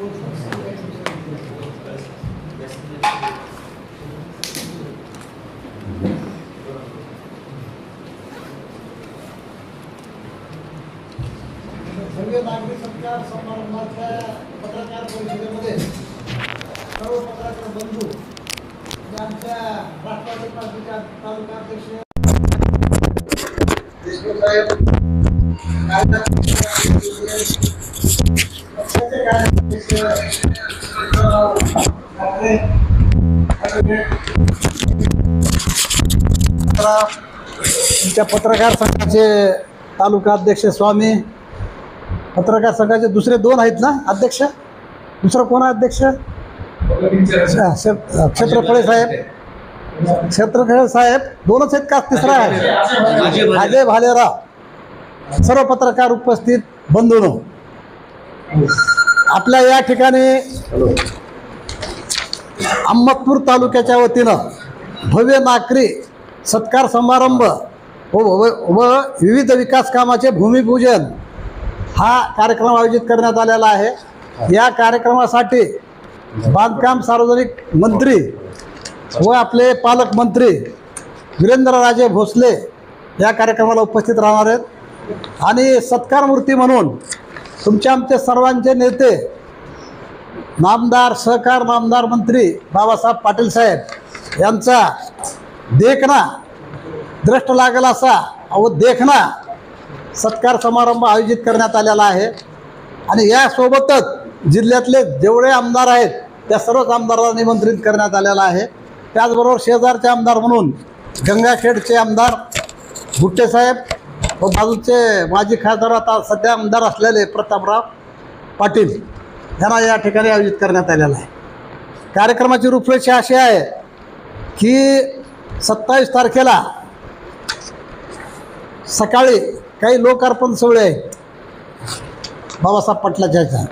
भव्य नागरी सत्कार समारंभाच्या पत्रकार परिषदेमध्ये सर्व पत्रकार बंधू आमच्या राष्ट्रवादी पार्टीच्या तालुका अध्यक्ष आमच्या पत्रकार संघाचे तालुका अध्यक्ष स्वामी पत्रकार संघाचे दुसरे दोन आहेत ना अध्यक्ष? दुसरं कोण आहे अध्यक्ष? क्षेत्रफळे साहेब. क्षेत्रफळे साहेब दोनच आहेत का? तिसरा आहे. अजय भालेराव. सर्व पत्रकार उपस्थित बंधूनो. आपल्या या ठिकाणी अहमदपूर तालुक्याच्या वतीनं भव्य नागरी सत्कार समारंभ व व- व विविध विकास कामाचे भूमिपूजन हा कार्यक्रम आयोजित करण्यात आलेला आहे. या कार्यक्रमासाठी बांधकाम सार्वजनिक मंत्री व आपले पालकमंत्री वीरेंद्रराजे भोसले या कार्यक्रमाला उपस्थित राहणार आहेत. आणि सत्कार मूर्ती म्हणून तुमचे आमचे सर्वांचे नेते नामदार सहकार नामदार मंत्री बाबासाहेब पाटील साहेब यांचा देखणा द्रष्ट लागेल असा व देखणा सत्कार समारंभ आयोजित करण्यात आलेला आहे. आणि यासोबतच जिल्ह्यातले जेवढे आमदार आहेत त्या सर्वच आमदारांना निमंत्रित करण्यात आलेलं आहे. त्याचबरोबर शेजारचे आमदार म्हणून गंगाखेडचे आमदार भुट्टेसाहेब व बाजूचे माजी खासदार आता सध्या आमदार असलेले प्रतापराव पाटील यांना या ठिकाणी आयोजित करण्यात आलेला आहे. कार्यक्रमाची रूपरेषा अशी आहे की सत्तावीस तारखेला सकाळी काही लोकार्पण सोहळे आहेत बाबासाहेब पाटलाच्या ह्याच्या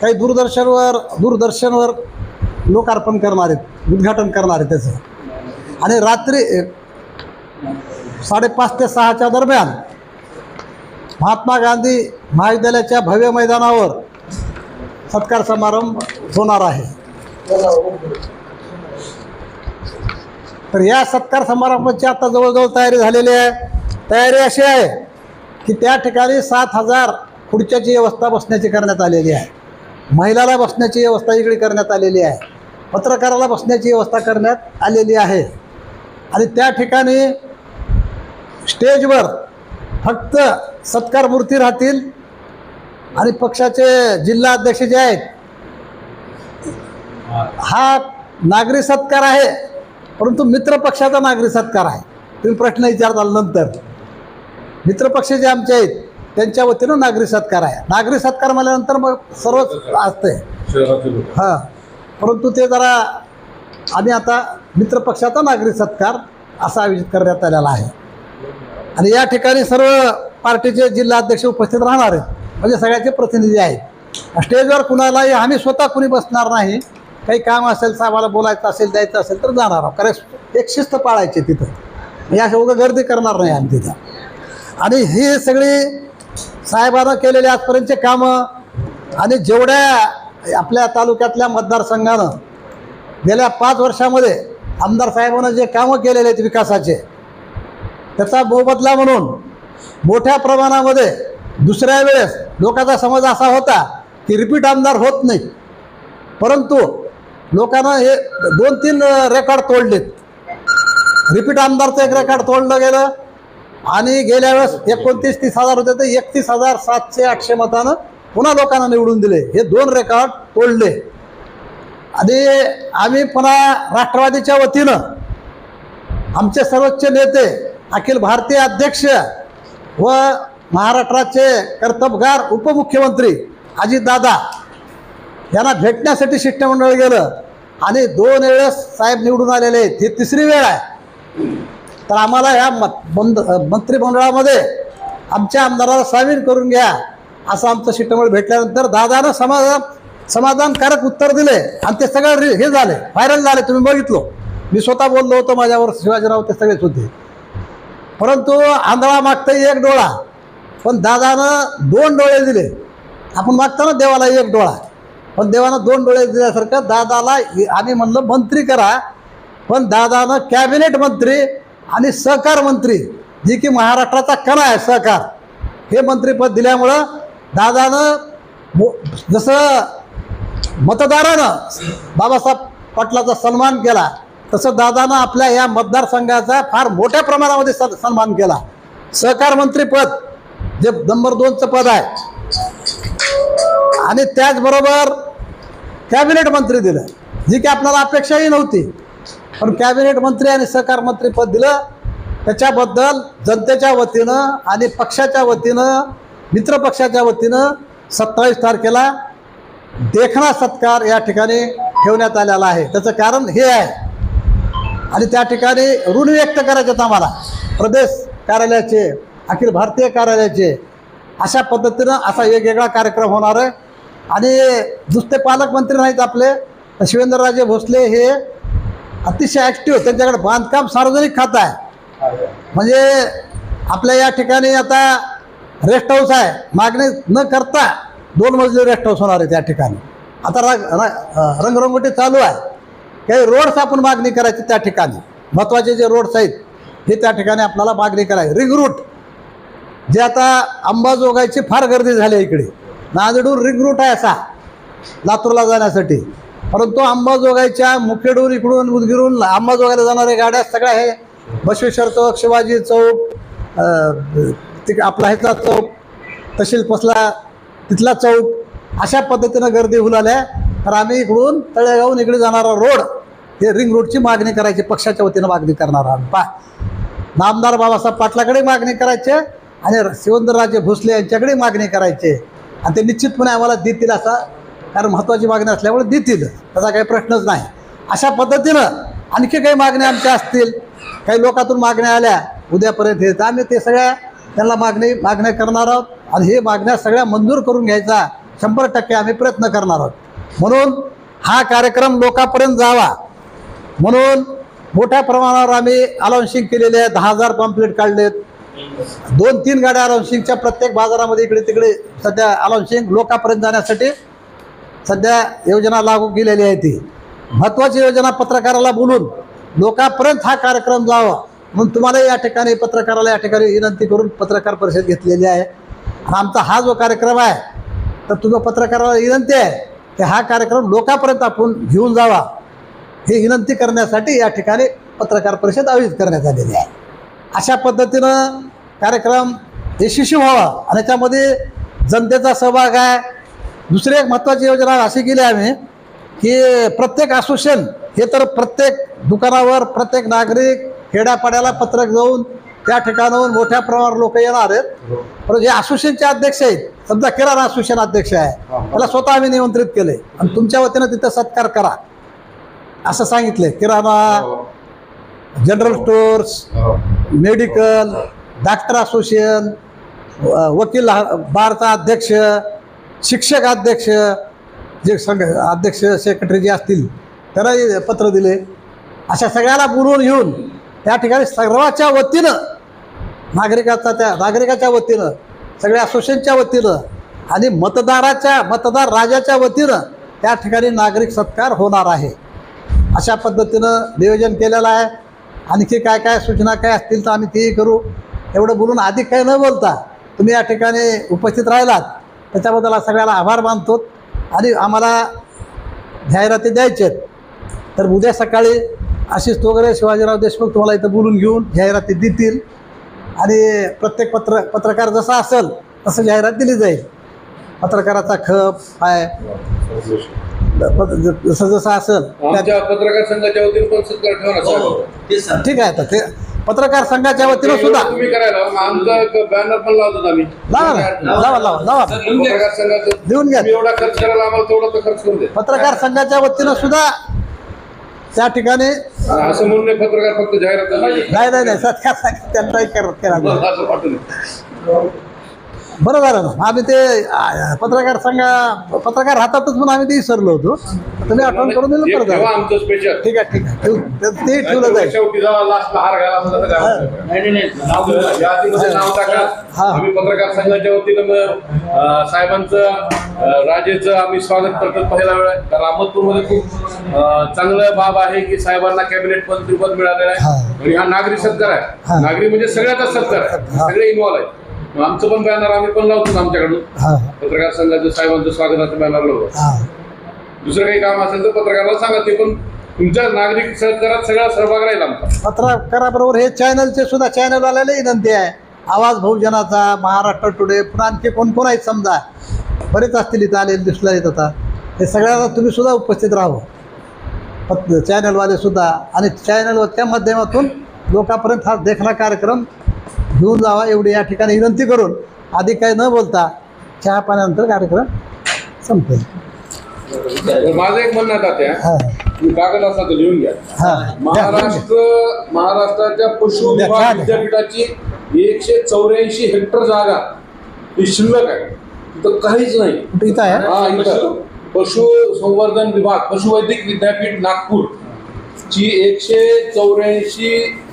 काही दूरदर्शनवर दूरदर्शनवर लोकार्पण करणार आहेत उद्घाटन करणार आहे त्याचं. आणि रात्री साडेपाच ते सहाच्या दरम्यान महात्मा गांधी महाविद्यालयाच्या भव्य मैदानावर सत्कार समारंभ होणार आहे. तर या सत्कार समारंभाची आता जवळजवळ तयारी झालेली आहे. तयारी अशी आहे की त्या ठिकाणी सात हजार खुर्च्याची व्यवस्था बसण्याची करण्यात आलेली आहे. महिलाला बसण्याची व्यवस्था इकडे करण्यात आलेली आहे. पत्रकाराला बसण्याची व्यवस्था करण्यात आलेली आहे. आणि त्या ठिकाणी स्टेजवर फक्त सत्कार मूर्ती राहतील आणि पक्षाचे जिल्हा अध्यक्ष जे आहेत हा नागरी सत्कार आहे परंतु मित्र पक्षाचा नागरी सत्कार आहे. तुम्ही प्रश्न विचारताल नंतर. मित्रपक्ष जे आमचे आहेत त्यांच्या वतीनं नागरी सत्कार आहे. नागरी सत्कार म्हणल्यानंतर मग सर्वच असते हां. परंतु ते जरा आम्ही आता मित्रपक्षाचा नागरी सत्कार असा आयोजित करण्यात आलेला आहे. आणि या ठिकाणी सर्व पार्टीचे जिल्हा अध्यक्ष उपस्थित राहणार आहेत. म्हणजे सगळ्याचे प्रतिनिधी आहेत. स्टेजवर कुणालाही आम्ही स्वतः कुणी बसणार नाही. काही काम असेल साहेबाला बोलायचं असेल द्यायचं असेल तर जाणार आहोत. कारण एक शिस्त पाळायची तिथं. म्हणजे अशा उगं गर्दी करणार नाही आम्ही तिथं. आणि ही सगळी साहेबानं केलेले आजपर्यंतचे कामं आणि जेवढ्या आपल्या तालुक्यातल्या मतदारसंघानं गेल्या पाच वर्षामध्ये आमदार साहेबांना जे कामं केलेले आहेत विकासाचे त्याचा मोबदला म्हणून मोठ्या प्रमाणामध्ये दुसऱ्या वेळेस लोकांचा समज असा होता की रिपीट आमदार होत नाही. परंतु लोकांना हे दोन तीन रेकॉर्ड तोडलेत. रिपीट आमदारचं एक रेकॉर्ड तोडलं गेलं आणि गेल्या वेळेस एकोणतीस तीस हजार होते तर एकतीस हजार सातशे आठशे मतानं पुन्हा लोकांना निवडून दिले. हे दोन रेकॉर्ड तोडले. आणि आम्ही पुन्हा राष्ट्रवादीच्या वतीनं आमचे सर्वोच्च नेते अखिल भारतीय अध्यक्ष व महाराष्ट्राचे कर्तबगार उपमुख्यमंत्री अजितदादा यांना भेटण्यासाठी शिष्टमंडळ गेलं आणि दोन वेळेस साहेब निवडून आलेले आहेत. ही तिसरी वेळ आहे. तर आम्हाला ह्या मंद बंद मंत्रिमंडळामध्ये आमच्या आमदाराला सामील करून घ्या असं आमचं शिष्टमंडळ भेटल्यानंतर दादानं समाधान समाधानकारक उत्तर दिले आणि ते सगळं हे झाले. व्हायरल झाले. तुम्ही बघितलो. मी स्वतः बोललो होतो माझ्यावर शिवाजीराव ते सगळेच होते. परंतु आंधळा मागतं एक डोळा. पण दादानं दोन डोळे दिले. आपण मागतो ना देवाला एक डोळा. पण देवानं दोन डोळे दिल्यासारखं दादाला आम्ही म्हणलं मंत्री करा. पण दादानं कॅबिनेट मंत्री आणि सहकार मंत्री जी की महाराष्ट्राचा कणा आहे सहकार हे मंत्रीपद दिल्यामुळं दादानं जसं मतदारानं बाबासाहेब पाटलाचा सन्मान केला तसं दादानं आपल्या या मतदारसंघाचा फार मोठ्या प्रमाणामध्ये सन सन्मान केला. सहकार मंत्रीपद जे नंबर दोनचं पद आहे. आणि त्याचबरोबर कॅबिनेट मंत्री दिलं. जी की आपल्याला अपेक्षाही नव्हती. पण कॅबिनेट मंत्री आणि सहकार मंत्री पद दिलं. त्याच्याबद्दल जनतेच्या वतीनं आणि पक्षाच्या वतीनं मित्रपक्षाच्या वतीनं सत्तावीस तारखेला देखणा सत्कार या ठिकाणी ठेवण्यात आलेला आहे. त्याचं कारण हे आहे. आणि त्या ठिकाणी ऋण व्यक्त करायचे आम्हाला. प्रदेश कार्यालयाचे अखिल भारतीय कार्यालयाचे अशा पद्धतीनं असा वेगवेगळा कार्यक्रम होणार आहे. आणि नुसते पालकमंत्री नाहीत आपले तर शिवेंद्रराजे भोसले हे अतिशय ॲक्टिव्ह त्यांच्याकडे बांधकाम सार्वजनिक खातं आहे. म्हणजे आपल्या या ठिकाणी आता रेस्ट हाऊस आहे. मागणी न करता दोन मजली रेस्ट हाऊस होणार आहे त्या ठिकाणी. आता रंग र- रंगरंगोटी चालू आहे. काही रोड्स आपण मागणी करायची त्या ठिकाणी. महत्त्वाचे जे रोड्स आहेत हे त्या ठिकाणी आपल्याला मागणी करायची रिंग रूट जे आता अंबाजोगाईची फार गर्दी झाली आहे इकडे. नांदेडूर रिंग रूट आहे असा लातूरला जाण्यासाठी. परंतु अंबाजोगाईच्या मुखेडून इकडून उदगीरून अंबाजोगाईला जाणाऱ्या गाड्या सगळ्या हे बसवेश्वर चौक शिवाजी चौक तिक आपला ह्यातला चौक तहसील पसला तिथला चौक अशा पद्धतीनं गर्दी होऊ लागल्या. तर आम्ही इकडून तळेगावून इकडे जाणारा रोड हे रिंग रोडची मागणी करायची पक्षाच्या वतीनं मागणी करणार आहोत. पा नामदार बाबासाहेब पाटलाकडे मागणी करायचे आणि शिवंदरराजे भोसले यांच्याकडे मागणी करायचे. आणि ते निश्चितपणे आम्हाला देतील असा कारण महत्त्वाची मागणी असल्यामुळे देतील. त्याचा काही प्रश्नच नाही. अशा पद्धतीनं आणखी काही मागण्या आमच्या असतील. काही लोकातून मागण्या आल्या उद्यापर्यंत हे. आम्ही ते सगळ्या त्यांना मागणी मागण्या करणार आहोत. आणि हे मागण्या सगळ्या मंजूर करून घ्यायचा शंभर टक्के आम्ही प्रयत्न करणार आहोत. म्हणून हा कार्यक्रम लोकांपर्यंत जावा. म्हणून मोठ्या प्रमाणावर आम्ही अलाउन्सिंग केलेले आहे दहा हजार पॉम्प्लेट काढलेत. दोन तीन गाड्या अलाउन्सिंगच्या प्रत्येक बाजारामध्ये इकडे तिकडे सध्या अलाउन्सिंग लोकांपर्यंत जाण्यासाठी सध्या योजना लागू केलेली आहे ती. महत्त्वाची योजना पत्रकाराला बोलून लोकांपर्यंत हा कार्यक्रम जावा. म्हणून तुम्हाला या ठिकाणी पत्रकाराला या ठिकाणी विनंती करून पत्रकार परिषद घेतलेली आहे. आमचा हा जो कार्यक्रम आहे तर तुम्ही पत्रकाराला विनंती आहे की हा कार्यक्रम लोकांपर्यंत आपण घेऊन जावा ही विनंती करण्यासाठी या ठिकाणी पत्रकार परिषद आयोजित करण्यात आलेली आहे. अशा पद्धतीनं कार्यक्रम यशस्वी व्हावा आणि त्याच्यामध्ये जनतेचा सहभाग आहे. दुसरी एक महत्त्वाची योजना अशी केली आम्ही की प्रत्येक असोसिएशन हे तर प्रत्येक दुकानावर प्रत्येक नागरिक खेड्यापाड्याला पत्रक जाऊन त्या ठिकाणाहून मोठ्या प्रमाणावर लोक येणार आहेत. पण जे असोसिएशनचे अध्यक्ष आहेत समजा किराणा असोसिएशन अध्यक्ष आहे. त्याला स्वतः आम्ही निमंत्रित केले आणि तुमच्या वतीनं तिथं सत्कार करा. असं सांगितलं किराणा general stores medical doctor association वकील हा- बारचा अध्यक्ष शिक्षक अध्यक्ष जे संघ अध्यक्ष सेक्रेटरी जे असतील त्यांना पत्र दिले. अशा सगळ्याला बोलवून घेऊन त्या ठिकाणी सर्वाच्या वतीनं नागरिकाचा त्या नागरिकाच्या वतीनं सगळ्या असोसिएशनच्या वतीनं आणि मतदाराच्या मतदार राजाच्या वतीनं त्या ठिकाणी नागरिक सत्कार होणार आहे. अशा पद्धतीनं नियोजन केलेलं आहे. आणखी काय काय सूचना काय असतील तर आम्ही तेही करू. एवढं बोलून अधिक काही न बोलता तुम्ही या ठिकाणी उपस्थित राहिलात त्याच्याबद्दल सगळ्याला आभार मानतो आणि आम्हाला जाहिराती द्यायचे आहेत. तर उद्या सकाळी आशिष तोगरे शिवाजीराव देशमुख तुम्हाला इथं बोलून घेऊन जाहिराती देतील. आणि प्रत्येक पत्र पत्रकार जसा असेल तसं जाहिरात दिली जाईल. पत्रकाराचा खप आहे जसं जसं असेल पत्रकार संघाच्या वतीने पण सत्कार ठेवणार साहेब. ठीक आहे तर ते पत्रकार संघाच्या वतीनं सुद्धा तुम्ही करायला मग आमचा बॅनर पण लावतात आम्ही. लावा ना लावा लावा लावा. पत्रकार संघाचं देऊन घ्या. एवढा खर्च करायला आम्हाला तेवढा तर खर्च करून दे पत्रकार संघाच्या वतीनं सुद्धा त्या ठिकाणी असं म्हणून पत्रकार फक्त जाहिरात नाही नाही नाही सत्कार संघ त्यांनाही कर केला जाईल. असं पाठवून दे. बरं झालं ना आम्ही ते आ, पत्रकार संघा पत्रकार राहतातच म्हणून आम्ही ते विसरलो होतो तुम्ही आठवण करून दिलं बरं झालं आमचं स्पेशल ठीक आहे ठीक आहे ठेवू. ते- ते ठेवलं जाईल शेवटी हार घाला तर काय होतं? नाही नाही नाव घ्या. यादीमध्ये नाव टाका हा. आम्ही पत्रकार संघाच्या वतीनं मग, अं, साहेबांचं अं, राजेचं आम्ही स्वागत करतो पहिला वेळ कारण अहमदपूरमध्ये खूप अं, चांगलं बाब आहे की साहेबांना कॅबिनेट मंत्रीपद मिळालेलं आहे हा. आणि हा नागरी सत्कार हा. आहे नागरी म्हणजे सगळ्याचाच सत्कार आहे हा. सगळे इन्व्हॉल्व आहेत मग आमचं पण बॅनर आम्ही पण लावतो आमच्याकडून. हां. पत्रकार संघाचं साहेबांचं स्वागताचं बॅनर लावतो हां. दुसरं काही काम असेल तर पत्रकाराला सांगा ते पण तुमच्या नागरिक सहकारात सगळा सहभाग राहील आमचा. पत्रकाराबरोबर हे चॅनलचे सुद्धा चॅनलवाल्याला विनंती आहे. आवाज बहुजनाचा महाराष्ट्र टुडे पुन्हा आणखी कोण कोण आहेत समजा? बरेच असतील इथं आलेले दिसला येत आता. हे सगळ्यांना तुम्ही सुद्धा उपस्थित राहावं पत चॅनलवाले सुद्धा. आणि चॅनलच्या माध्यमातून लोकांपर्यंत हा देखणा कार्यक्रम घेऊन जावा एवढी या ठिकाणी विनंती करून. अधिक काही न बोलता चहा पाण्यानंतर कार्यक्रम संपेल माझं एक म्हणणं हां. तुम्ही कागद असा तर लिहून घ्या. हां. महाराष्ट्र महाराष्ट्राच्या पशु. विद्यापीठाची एकशे चौऱ्याऐंशी हेक्टर जागा ही शिल्लक आहे. तिथं काहीच नाही. इथं आहे? हा पशु संवर्धन विभाग पशुवैदिक विद्यापीठ नागपूर. ची एकशे चौऱ्याऐंशी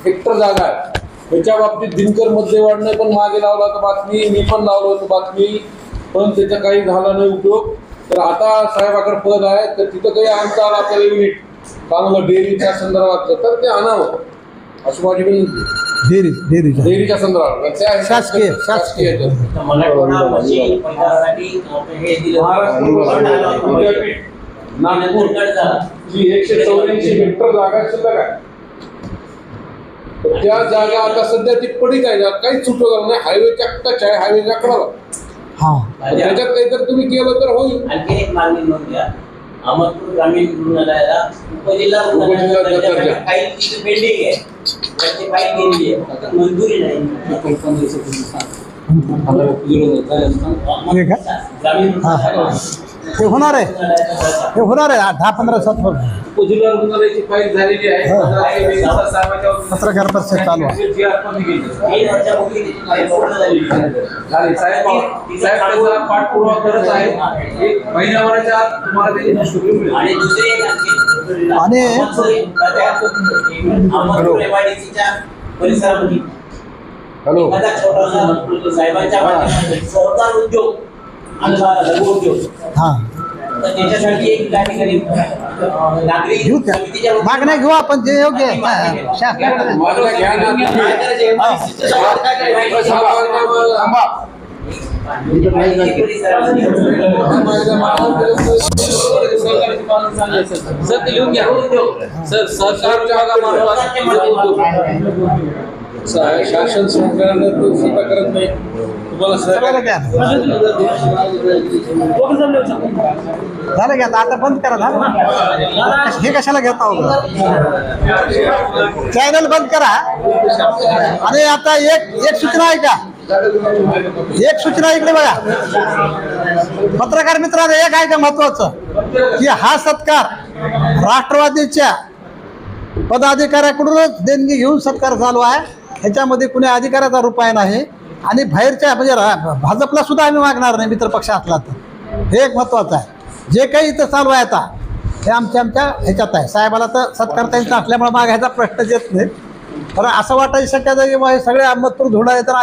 हेक्टर जागा आहे. त्याच्या बाबतीत दिनकर मध्यवाडनं पण मागे लावला होता बातमी मी पण लावलं होतं बातमी पण त्याचा काही झाला नाही उपयोग तर आता साहेबाकडे पद आहे तर तिथं काही आणता आलं आपल्याला युनिट चांगलं डेअरीच्या संदर्भातलं तर ते आणावं असं माझी विनंती डेअरीच्या संदर्भात शासकीय, शासकीय. हे नागपूर एकशे चौऱ्याऐंशी हेक्टर जागा शिल्लक आहे त्या जागा आता सध्या ती पडीक आहे ना काहीच उपयोग नाही. हायवेच्या टच आहे हायवेच्या कडाला हां. त्याच्यात काहीतरी तुम्ही केलं तर होईल. आणखी एक मागणी नोंद घ्या. अहमदपूर ग्रामीण रुग्णालयाला उपजिल्हा उपजिल्हा रुग्णालयाचा दर्जा. दर्जा काही तिथे पेंडिंग आहे. त्याची फाईल गेलेली आहे फक्त मंजुरी नाही हे? ग्रामीण हां. रुग्णालयाला. हे होणार आहे. हे होणार आहे. दहा पंधरा सात रुग्णालयाची फाईल झालेली आहे. हो. साहेबांच्या वतीनं पत्रकार परिषद चालू आहे. जी. साहेब साहेब त्याचा पाठपुरावा करत आहे. एक महिन्याभराच्या आत तुम्हाला त्याची नोटीस मिळेल. आणि दुसरी एक आणखी. आणि- अहमदपूर MIDC च्या परिसरामध्ये. हॅलो. एखादा छोटासा साहेबांच्या माध्यमातून सहकार उद्योग अथवा लघु उद्योग. हां. त्याच्यासाठी एक त्या ठिकाणी घेऊ त्या समितीच्या मागण्या घेऊ आपण जे योग्य आहे हा, शासनाकडे माझ्या घ्या ना तुम्ही. काय करायचं? MIDC च्या सोबत काय करायचं? थांबा. MIDC परिसरामध्ये सर ते लिहून घ्या सर सहकार शासन सरकारनं तो स्वतः करत नाही. तुम्हाला झालं घ्या आता आता बंद करा झालं ना? हे कशाला घेता होतं चॅनल बंद करा. आणि आता एक एक सूचना आहे का एक सूचना इकडे बघा. पत्रकार मित्रांनो एक आहे का महत्वाचं? की हा सत्कार राष्ट्रवादीच्या पदाधिकाऱ्याकडूनच देणगी घेऊन सत्कार चालू आहे. ह्याच्यामध्ये कुणी अधिकाऱ्याचा रुपये नाही आणि बाहेरच्या म्हणजे रा- भाजपला सुद्धा आम्ही मागणार नाही मित्र पक्ष असला तर. हे एक महत्त्वाचं आहे. जे काही इथं चालू आहे आता हे आमच्या आमच्या ह्याच्यात आहे. साहेबाला तर सत्कार त्यांचा असल्यामुळे मागायचा प्रश्नच येत नाही. तर असं वाटायची शक्यता की सगळे अहमदपूर धुडा आहे तर